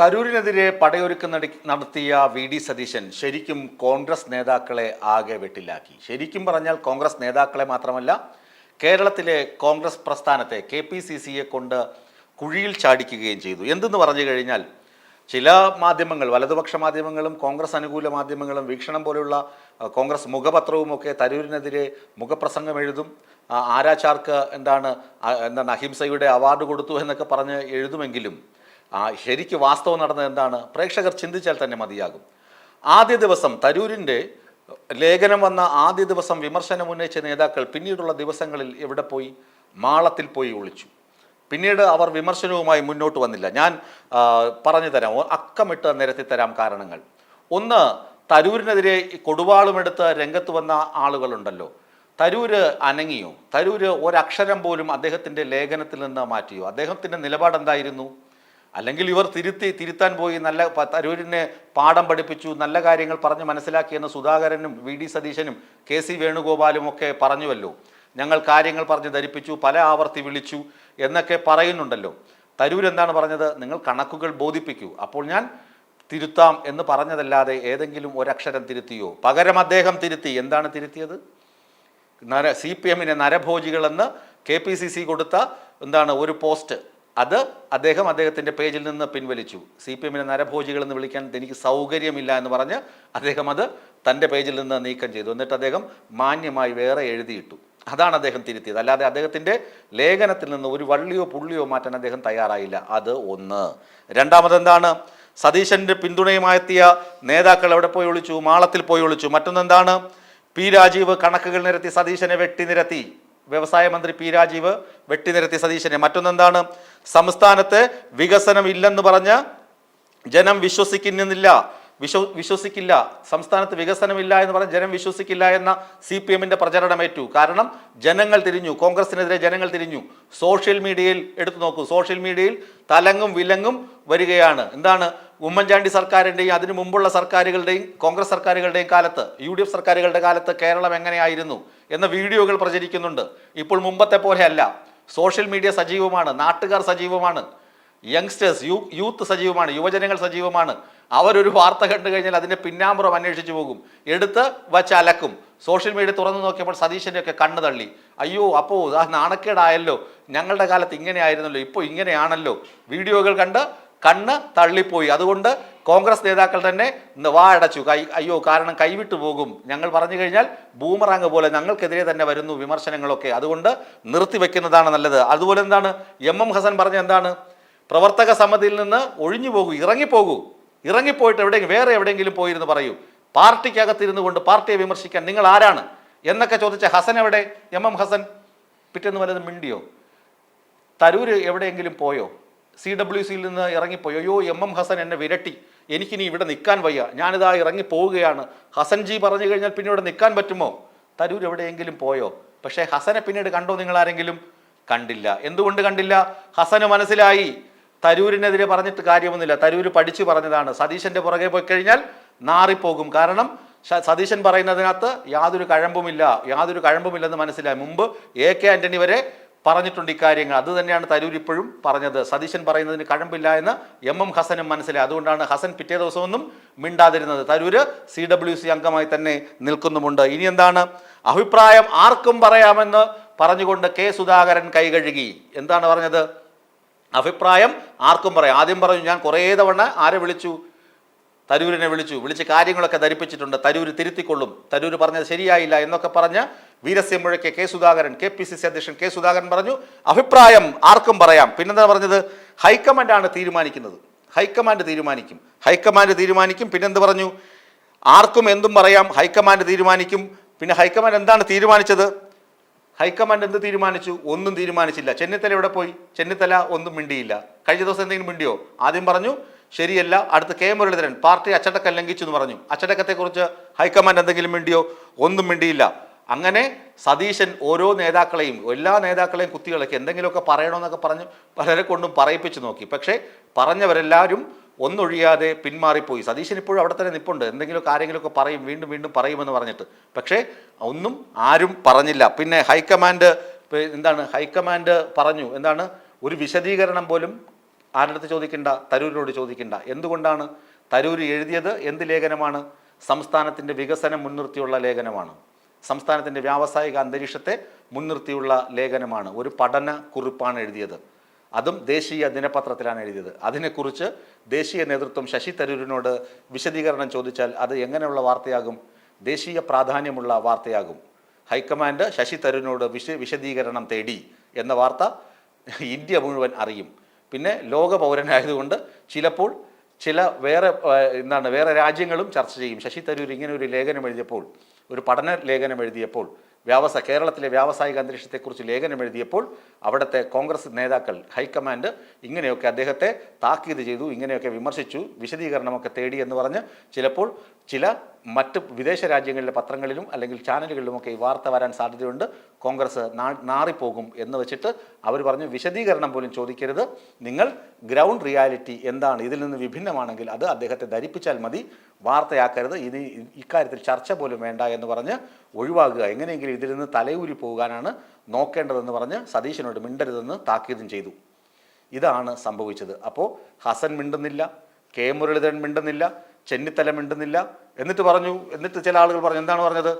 തരൂരിനെതിരെ പടയൊരുക്കം നട- നടത്തിയ V D Satheesan ശരിക്കും കോൺഗ്രസ് നേതാക്കളെ ആകെ വെട്ടിലാക്കി. ശരിക്കും പറഞ്ഞാൽ കോൺഗ്രസ് നേതാക്കളെ മാത്രമല്ല കേരളത്തിലെ കോൺഗ്രസ് പ്രസ്ഥാനത്തെ കെ പി സി സിയെ കൊണ്ട് കുഴിയിൽ ചാടിക്കുകയും ചെയ്തു. എന്തെന്ന് പറഞ്ഞു കഴിഞ്ഞാൽ ചില മാധ്യമങ്ങൾ വലതുപക്ഷ മാധ്യമങ്ങളും കോൺഗ്രസ് അനുകൂല മാധ്യമങ്ങളും വീക്ഷണം പോലെയുള്ള കോൺഗ്രസ് മുഖപത്രവും ഒക്കെ തരൂരിനെതിരെ മുഖപ്രസംഗം എഴുതും. ആരാചാർക്ക് എന്താണ് എന്താണ് അഹിംസയുടെ അവാർഡ് കൊടുത്തു എന്നൊക്കെ പറഞ്ഞ് എഴുതുമെങ്കിലും ആ ശരിക്ക് വാസ്തവം നടന്നത് എന്താണ്? പ്രേക്ഷകർ ചിന്തിച്ചാൽ തന്നെ മതിയാകും. ആദ്യ ദിവസം തരൂരിന്റെ ലേഖനം വന്ന ആദ്യ ദിവസം വിമർശനം ഉന്നയിച്ച നേതാക്കൾ പിന്നീടുള്ള ദിവസങ്ങളിൽ എവിടെ പോയി? മാളത്തിൽ പോയി ഒളിച്ചു. പിന്നീട് അവർ വിമർശനവുമായി മുന്നോട്ട് വന്നില്ല. ഞാൻ പറഞ്ഞു തരാം. അക്കമിട്ട് നിരത്തി തരാം കാരണങ്ങൾ. ഒന്ന് തരൂരിനെതിരെ കൊടുവാളുമെടുത്ത് രംഗത്ത് വന്ന ആളുകളുണ്ടല്ലോ. തരൂര് അനങ്ങിയോ? തരൂര് ഒരക്ഷരം പോലും അദ്ദേഹത്തിന്റെ ലേഖനത്തിൽ നിന്ന് മാറ്റിയോ? അദ്ദേഹത്തിന്റെ നിലപാട് എന്തായിരുന്നു അല്ലെങ്കിൽ ഇവർ തിരുത്തി തിരുത്താൻ പോയി നല്ല തരൂരിനെ പാഠം പഠിപ്പിച്ചു നല്ല കാര്യങ്ങൾ പറഞ്ഞ് മനസ്സിലാക്കിയെന്ന് സുധാകരനും വി ഡി സതീശനും കെ സി വേണുഗോപാലും ഒക്കെ പറഞ്ഞുവല്ലോ. ഞങ്ങൾ കാര്യങ്ങൾ പറഞ്ഞ് ധരിപ്പിച്ചു പല ആവർത്തി വിളിച്ചു എന്നൊക്കെ പറയുന്നുണ്ടല്ലോ. തരൂർ എന്താണ് പറഞ്ഞത്? നിങ്ങൾ കണക്കുകൾ ബോധിപ്പിക്കൂ. അപ്പോൾ ഞാൻ തിരുത്താം എന്ന് പറഞ്ഞതല്ലാതെ ഏതെങ്കിലും ഒരക്ഷരം തിരുത്തിയോ? പകരം അദ്ദേഹം തിരുത്തി. എന്താണ് തിരുത്തിയത്? നര സി പി എമ്മിനെ നരഭോജികളെന്ന് കെ പി സി സി കൊടുത്ത എന്താണ് ഒരു പോസ്റ്റ്. അത് അദ്ദേഹം അദ്ദേഹത്തിന്റെ പേജിൽ നിന്ന് പിൻവലിച്ചു. സി പി എമ്മിനെ നരഭോജികൾ എന്ന് വിളിക്കാൻ എനിക്ക് സൗകര്യമില്ല എന്ന് പറഞ്ഞ് അദ്ദേഹം അത് തന്റെ പേജിൽ നിന്ന് നീക്കം ചെയ്തു. എന്നിട്ട് അദ്ദേഹം മാന്യമായി വേറെ എഴുതിയിട്ടു. അതാണ് അദ്ദേഹം തിരുത്തിയത്. അല്ലാതെ അദ്ദേഹത്തിന്റെ ലേഖനത്തിൽ നിന്ന് ഒരു വള്ളിയോ പുള്ളിയോ മാറ്റാൻ അദ്ദേഹം തയ്യാറായില്ല. അത് ഒന്ന്. രണ്ടാമത് എന്താണ്? സതീശന്റെ പിന്തുണയുമായെത്തിയ നേതാക്കൾ എവിടെ പോയി ഒളിച്ചു? മാളത്തിൽ പോയി ഒളിച്ചു. മറ്റൊന്നെന്താണ് പി രാജീവ് കണക്കുകൾ നിരത്തി സതീശനെ വെട്ടിനിരത്തി വ്യവസായ മന്ത്രി പി രാജീവ് വെട്ടിനിരത്തി സതീശനെ. മറ്റൊന്നെന്താണ്? സംസ്ഥാനത്ത് വികസനം ഇല്ലെന്ന് പറഞ്ഞ് ജനം വിശ്വസിക്കുന്നില്ല. വിശ്വ വിശ്വസിക്കില്ല. സംസ്ഥാനത്ത് വികസനമില്ല എന്ന് പറഞ്ഞ് ജനം വിശ്വസിക്കില്ല എന്ന സി പി എമ്മിന്റെ പ്രചരണമേറ്റു. കാരണം ജനങ്ങൾ തിരിഞ്ഞു. കോൺഗ്രസിനെതിരെ ജനങ്ങൾ തിരിഞ്ഞു. സോഷ്യൽ മീഡിയയിൽ എടുത്തു നോക്കൂ. സോഷ്യൽ മീഡിയയിൽ തലങ്ങും വിലങ്ങും വരികയാണ്. എന്താണ്? ഉമ്മൻചാണ്ടി സർക്കാരിന്റെയും അതിനു മുമ്പുള്ള സർക്കാരുകളുടെയും കോൺഗ്രസ് സർക്കാരുകളുടെയും കാലത്ത് യു ഡി എഫ് സർക്കാരുകളുടെ കാലത്ത് കേരളം എങ്ങനെയായിരുന്നു എന്ന വീഡിയോകൾ പ്രചരിക്കുന്നുണ്ട്. ഇപ്പോൾ മുമ്പത്തെ പോലെയല്ല. സോഷ്യൽ മീഡിയ സജീവമാണ്. നാട്ടുകാർ സജീവമാണ്. യങ്സ്റ്റേഴ്സ് യൂ യൂത്ത് സജീവമാണ് യുവജനങ്ങൾ സജീവമാണ്. അവരൊരു വാർത്ത കണ്ടു കഴിഞ്ഞാൽ അതിന്റെ പിന്നാമ്പുറം അന്വേഷിച്ചു പോകും. എടുത്ത് വച്ച് അലക്കും. സോഷ്യൽ മീഡിയ തുറന്നു നോക്കിയപ്പോൾ സതീശന്റെ ഒക്കെ കണ്ണു തള്ളി. അയ്യോ അപ്പോൾ ആ നാണക്കേടായല്ലോ. ഞങ്ങളുടെ കാലത്ത് ഇങ്ങനെയായിരുന്നല്ലോ ഇപ്പോൾ ഇങ്ങനെയാണല്ലോ. വീഡിയോകൾ കണ്ട് കണ്ണ് തള്ളിപ്പോയി. അതുകൊണ്ട് കോൺഗ്രസ് നേതാക്കൾ തന്നെ വാ അടച്ചു. കൈ അയ്യോ കാരണം കൈവിട്ടു പോകും. ഞങ്ങൾ പറഞ്ഞു കഴിഞ്ഞാൽ ബൂമറാങ് പോലെ ഞങ്ങൾക്കെതിരെ തന്നെ വരുന്നു വിമർശനങ്ങളൊക്കെ. അതുകൊണ്ട് നിർത്തിവെക്കുന്നതാണ് നല്ലത്. അതുപോലെ എന്താണ്? എം എം ഹസൻ പറഞ്ഞ എന്താണ്? പ്രവർത്തക സമിതിയിൽ നിന്ന് ഒഴിഞ്ഞു പോകൂ ഇറങ്ങിപ്പോകൂ. ഇറങ്ങിപ്പോയിട്ട് എവിടെയെങ്കിലും വേറെ എവിടെയെങ്കിലും പോയിരുന്നു പറയൂ. പാർട്ടിക്കകത്തിരുന്നു കൊണ്ട് പാർട്ടിയെ വിമർശിക്കാൻ നിങ്ങൾ ആരാണ്? എന്നൊക്കെ ചോദിച്ച ഹസൻ എവിടെ? M M Hasan. പിറ്റേന്ന് വല്ലതും മിണ്ടിയോ? തരൂര് എവിടെയെങ്കിലും പോയോ? സി ഡബ്ല്യു സിയിൽ നിന്ന് ഇറങ്ങിപ്പോയോ? അയ്യോ എം എം ഹസൻ എന്നെ വിരട്ടി. എനിക്കിനി ഇവിടെ നിൽക്കാൻ വയ്യ. ഞാനിതാ ഇറങ്ങി പോവുകയാണ്. ഹസൻ ജി പറഞ്ഞു കഴിഞ്ഞാൽ പിന്നെ ഇവിടെ നിൽക്കാൻ പറ്റുമോ? തരൂർ എവിടെയെങ്കിലും പോയോ? പക്ഷേ ഹസനെ പിന്നീട് കണ്ടോ നിങ്ങൾ ആരെങ്കിലും കണ്ടില്ല. എന്തുകൊണ്ട് കണ്ടില്ല? ഹസന് മനസ്സിലായി. തരൂരിനെതിരെ പറഞ്ഞിട്ട് കാര്യമൊന്നുമില്ല. തരൂർ പഠിച്ചു പറഞ്ഞതാണ്. സതീശന്റെ പുറകെ പോയി കഴിഞ്ഞാൽ നാറിപ്പോകും. കാരണം സതീശൻ പറയുന്നതിനകത്ത് യാതൊരു കഴമ്പുമില്ല. യാതൊരു കഴമ്പുമില്ലെന്ന് മനസ്സിലായി. മുമ്പ് എ കെ ആന്റണി വരെ പറഞ്ഞിട്ടുണ്ട് ഇക്കാര്യങ്ങൾ. അത് തന്നെയാണ് തരൂർ ഇപ്പോഴും പറഞ്ഞത്. സതീശൻ പറയുന്നതിന് കഴമ്പില്ല എന്ന് എം എം ഹസനും മനസ്സിലായി. അതുകൊണ്ടാണ് ഹസൻ പിറ്റേ ദിവസമൊന്നും മിണ്ടാതിരുന്നത്. തരൂര് സി ഡബ്ല്യു സി അംഗമായി തന്നെ നിൽക്കുന്നുമുണ്ട്. ഇനി എന്താണ്? അഭിപ്രായം ആർക്കും പറയാമെന്ന് പറഞ്ഞുകൊണ്ട് കെ സുധാകരൻ കൈകഴുകി. എന്താണ് പറഞ്ഞത്? അഭിപ്രായം ആർക്കും പറയാം. ആദ്യം പറഞ്ഞു ഞാൻ കുറേ തവണ ആരെ വിളിച്ചു? തരൂരിനെ വിളിച്ചു. വിളിച്ച് കാര്യങ്ങളൊക്കെ ധരിപ്പിച്ചിട്ടുണ്ട്. തരൂർ തിരുത്തിക്കൊള്ളും. തരൂർ പറഞ്ഞത് ശരിയായില്ല എന്നൊക്കെ പറഞ്ഞ് വീരസ്യം മുഴക്കെ K Sudhakaran K P C C അധ്യക്ഷൻ കെ സുധാകരൻ പറഞ്ഞു അഭിപ്രായം ആർക്കും പറയാം. പിന്നെന്താ പറഞ്ഞത്? ഹൈക്കമാൻഡാണ് തീരുമാനിക്കുന്നത്. ഹൈക്കമാൻഡ് തീരുമാനിക്കും. ഹൈക്കമാൻഡ് തീരുമാനിക്കും. പിന്നെന്ത് പറഞ്ഞു? ആർക്കും എന്തും പറയാം. ഹൈക്കമാൻഡ് തീരുമാനിക്കും. പിന്നെ ഹൈക്കമാൻഡ് എന്താണ് തീരുമാനിച്ചത്? ഹൈക്കമാൻഡ് എന്ത് തീരുമാനിച്ചു? ഒന്നും തീരുമാനിച്ചില്ല. ചെന്നിത്തല എവിടെ പോയി? ചെന്നിത്തല ഒന്നും മിണ്ടിയില്ല. കഴിഞ്ഞ ദിവസം എന്തെങ്കിലും മിണ്ടിയോ? ആദ്യം പറഞ്ഞു ശരിയല്ല അടുത്ത് കെ മുരളീധരൻ പാർട്ടി അച്ചടക്കം ലംഘിച്ചു എന്ന് പറഞ്ഞു. അച്ചടക്കത്തെക്കുറിച്ച് ഹൈക്കമാൻഡ് എന്തെങ്കിലും മിണ്ടിയോ? ഒന്നും മിണ്ടിയില്ല. അങ്ങനെ സതീശൻ ഓരോ നേതാക്കളെയും എല്ലാ നേതാക്കളെയും കുത്തികളൊക്കെ എന്തെങ്കിലുമൊക്കെ പറയണമെന്നൊക്കെ പറഞ്ഞ് പലരെ കൊണ്ടും പറയിപ്പിച്ച് നോക്കി. പക്ഷേ പറഞ്ഞവരെല്ലാവരും ഒന്നൊഴിയാതെ പിന്മാറിപ്പോയി. സതീശൻ ഇപ്പോഴും അവിടെ തന്നെ നിപ്പുണ്ട്. എന്തെങ്കിലും കാര്യങ്ങളൊക്കെ പറയും വീണ്ടും വീണ്ടും പറയുമെന്ന് പറഞ്ഞിട്ട്. പക്ഷേ ഒന്നും ആരും പറഞ്ഞില്ല. പിന്നെ ഹൈക്കമാൻഡ് എന്താണ് ഹൈക്കമാൻഡ് പറഞ്ഞു. എന്താണ് ഒരു വിശദീകരണം പോലും ആരുടെ ചോദിക്കണ്ട തരൂരിനോട് ചോദിക്കണ്ട. എന്തുകൊണ്ടാണ് തരൂർ എഴുതിയത് എന്ത് ലേഖനമാണ്? സംസ്ഥാനത്തിന്റെ വികസനം മുൻനിർത്തിയുള്ള ലേഖനമാണ്. സംസ്ഥാനത്തിന്റെ വ്യാവസായിക അന്തരീക്ഷത്തെ മുൻനിർത്തിയുള്ള ലേഖനമാണ്. ഒരു പഠന കുറിപ്പാണ് എഴുതിയത്. അതും ദേശീയ ദിനപത്രത്തിലാണ് എഴുതിയത്. അതിനെക്കുറിച്ച് ദേശീയ നേതൃത്വം ശശി തരൂരിനോട് വിശദീകരണം ചോദിച്ചാൽ അത് എങ്ങനെയുള്ള വാർത്തയാകും? ദേശീയ പ്രാധാന്യമുള്ള വാർത്തയാകും. ഹൈക്കമാൻഡ് ശശി തരൂരിനോട് വിശ വിശദീകരണം തേടി എന്ന വാർത്ത ഇന്ത്യ മുഴുവൻ അറിയും. പിന്നെ ലോക പൗരനായതുകൊണ്ട് ചിലപ്പോൾ ചില വേറെ എന്താണ് വേറെ രാജ്യങ്ങളും ചർച്ച ചെയ്യും. ശശി തരൂർ ഇങ്ങനെ ഒരു ലേഖനം എഴുതിയപ്പോൾ ഒരു പഠന ലേഖനം എഴുതിയപ്പോൾ വ്യാവസായ കേരളത്തിലെ വ്യാവസായിക അന്തരീക്ഷത്തെക്കുറിച്ച് ലേഖനം എഴുതിയപ്പോൾ അവിടുത്തെ കോൺഗ്രസ് നേതാക്കൾ ഹൈക്കമാൻഡ് ഇങ്ങനെയൊക്കെ അദ്ദേഹത്തെ താക്കീത് ചെയ്തു ഇങ്ങനെയൊക്കെ വിമർശിച്ചു വിശദീകരണമൊക്കെ തേടി എന്ന് പറഞ്ഞ് ചിലപ്പോൾ ചില മറ്റ് വിദേശ രാജ്യങ്ങളിലെ പത്രങ്ങളിലും അല്ലെങ്കിൽ ചാനലുകളിലുമൊക്കെ ഈ വാർത്ത വരാൻ സാധ്യതയുണ്ട്. കോൺഗ്രസ് നാറിപ്പോകും എന്ന് വെച്ചിട്ട് അവർ പറഞ്ഞു വിശദീകരണം പോലും ചോദിക്കരുത്. നിങ്ങൾ ഗ്രൗണ്ട് റിയാലിറ്റി എന്താണ്? ഇതിൽ നിന്ന് വിഭിന്നമാണെങ്കിൽ അത് അദ്ദേഹത്തെ ധരിപ്പിച്ചാൽ മതി. വാർത്തയാക്കരുത്. ഇത് ഇക്കാര്യത്തിൽ ചർച്ച പോലും വേണ്ട എന്ന് പറഞ്ഞ് ഒഴിവാക്കുക. എങ്ങനെയെങ്കിലും ഇതിൽ നിന്ന് തലയൂരി പോകാനാണ് നോക്കേണ്ടതെന്ന് പറഞ്ഞ് സതീശനോട് മിണ്ടരുതെന്ന് താക്കീതും ചെയ്തു. ഇതാണ് സംഭവിച്ചത്. അപ്പോൾ ഹസൻ മിണ്ടുന്നില്ല കെ മുരളീധരൻ മിണ്ടുന്നില്ല ചെന്നിത്തല മിണ്ടുന്നില്ല എന്നിട്ട് പറഞ്ഞു എന്നിട്ട് ചില ആളുകൾ പറഞ്ഞു എന്താണ് പറഞ്ഞത്?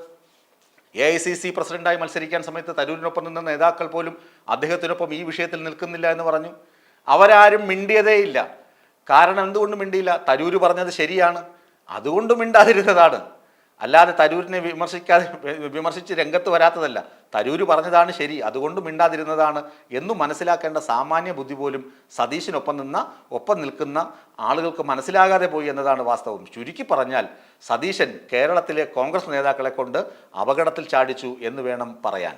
എ ഐ സി സി പ്രസിഡന്റായി മത്സരിക്കാൻ സമയത്ത് തരൂരിനൊപ്പം നിന്ന നേതാക്കൾ പോലും അദ്ദേഹത്തിനൊപ്പം ഈ വിഷയത്തിൽ നിൽക്കുന്നില്ല എന്ന് പറഞ്ഞു. അവരാരും മിണ്ടിയതേയില്ല. കാരണം എന്തുകൊണ്ട് മിണ്ടിയില്ല? തരൂര് പറഞ്ഞത് ശരിയാണ്. അതുകൊണ്ട് മിണ്ടാതിരുന്നതാണ്. അല്ലാതെ തരൂരിനെ വിമർശിക്കാതെ വിമർശിച്ച് രംഗത്ത് വരാത്തതല്ല. തരൂര് പറഞ്ഞതാണ് ശരി അതുകൊണ്ട് മിണ്ടാതിരുന്നതാണ് എന്നു മനസ്സിലാക്കേണ്ട സാമാന്യ ബുദ്ധി പോലും സതീശിനൊപ്പം നിന്ന ഒപ്പം നിൽക്കുന്ന ആളുകൾക്ക് മനസ്സിലാകാതെ പോയി എന്നതാണ് വാസ്തവം. ചുരുക്കി പറഞ്ഞാൽ സതീശൻ കേരളത്തിലെ കോൺഗ്രസ് നേതാക്കളെ കൊണ്ട് അപകടത്തിൽ ചാടിച്ചു എന്ന് വേണം പറയാൻ.